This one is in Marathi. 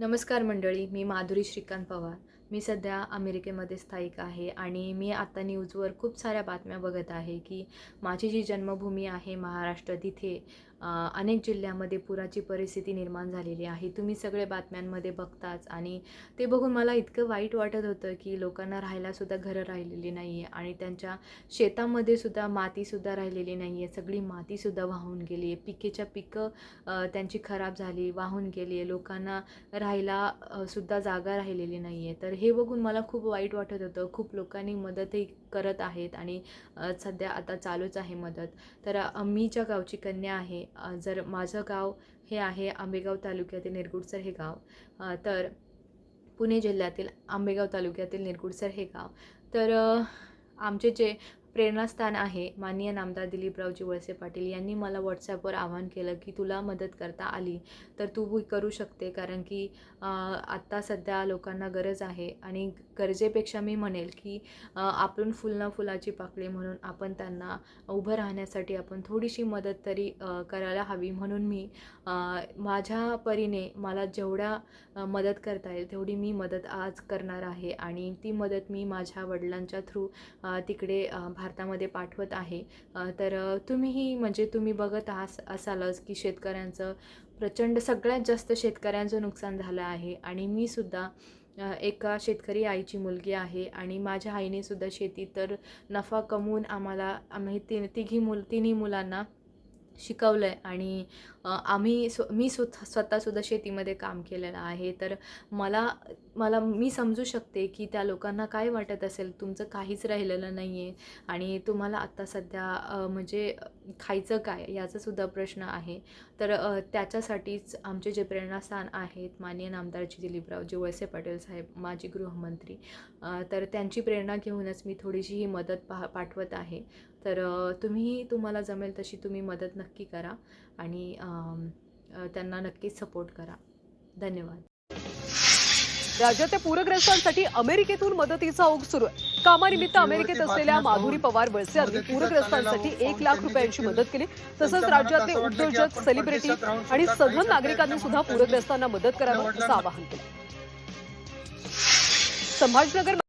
नमस्कार मंडळी मी माधुरी श्रीकांत पवार. मी सध्या अमेरिकेमध्ये स्थायिक आहे आणि मी आता न्यूजवर खूप साऱ्या बातम्या बघत आहे की माझी जी जन्मभूमी आहे महाराष्ट्र तिथे अनेक जिल्ह्यामध्ये पुराची परिस्थिती निर्माण झालेली आहे. तुम्ही सगळे बातम्यांमध्ये बघताच आणि ते बघून मला इतकं वाईट वाटत होतं की लोकांना राहायलासुद्धा घरं राहिलेली नाही आहे आणि त्यांच्या शेतामध्ये सुद्धा मातीसुद्धा राहिलेली नाही आहे सगळी मातीसुद्धा वाहून गेली आहे पिकेच्या पिकं त्यांची खराब झाली वाहून गेली आहे लोकांना राहायला सुद्धा जागा राहिलेली नाही आहे तर हे बघून मला खूप वाईट वाटत होतं. खूप लोकांनी मदतही करत आहेत आणि सध्या आता चालूच आहे मदत. तर मी ज्या गावची कन्या आहे जर माझं गाव हे आहे आंबेगाव तालुक्यातील निरगुडसर हे गाव तर पुणे जिल्ह्यातील आंबेगाव तालुक्यातील निरगुडसर हे गाव. तर आमचे जे प्रेरणास्थान आहे. माननीय नामदार दिलीपरावजी वळसे पाटील यांनी मला व्हॉट्सॲपवर आवाहन केलं की तुला मदत करता आली तर तू करू शकते. कारण की आत्ता सध्या लोकांना गरज आहे आणि गरजेपेक्षा मी म्हणेल की आपण फुलना फुलाची पाकळी म्हणून आपण त्यांना उभं राहण्यासाठी आपण थोडीशी मदत तरी करायला हवी. म्हणून मी माझ्या परीने मला जेवढ्या मदत करता येईल तेवढी मी मदत आज करणार आहे. आणि ती मदत मी माझ्या वडिलांच्या थ्रू तिकडे अ, भारतामध्ये पाठवत आहे. तर तुम्हीही म्हणजे तुम्ही बघत आहात असालच की शेतकऱ्यांचं प्रचंड सगळ्यात जास्त शेतकऱ्यांचं नुकसान झालं आहे. आणि मी सुद्धा एका शेतकरी आईची मुलगी आहे आणि माझ्या आईने सुद्धा शेती तर नफा कमवून आम्हाला आम्ही ति तिघी मुल तिन्ही मुलांना शिकवलं आहे आणि आम्ही स्व मी स्वतः स्वतःसुद्धा शेतीमध्ये काम केलेलं आहे. तर मला मला मी समजू शकते की त्या लोकांना काय वाटत असेल? तुमचं काहीच राहिलेलं नाही आहे आणि तुम्हाला आत्ता सध्या म्हणजे खायचं काय याचासुद्धा प्रश्न आहे. तर त्याच्यासाठीच आमचे जे प्रेरणास्थान आहेत माननीय नामदारजी दिलीपरावजी वळसे पाटील साहेब माजी गृहमंत्री तर त्यांची प्रेरणा घेऊनच मी थोडीशी ही मदत पा पाठवत आहे. तर अ, तुम्हीही तुम्हाला जमेल तशी तुम्ही मदत नक्की करा आणि त्यांना नक्कीच सपोर्ट करा. धन्यवाद. राज्याच्या पूरग्रस्तांसाठी अमेरिकेतून मदतीचा ओघ सुरू आहे. कामानिमित्त अमेरिकेत असलेल्या माधुरी पवार वळसे यांनी पूरग्रस्तांसाठी एक लाख रुपयांची मदत केली. तसंच राज्यातले उद्योजक सेलिब्रिटी आणि सधन नागरिकांनी सुद्धा पूरग्रस्तांना मदत करावं असं आवाहन केलं. संभाजीनगर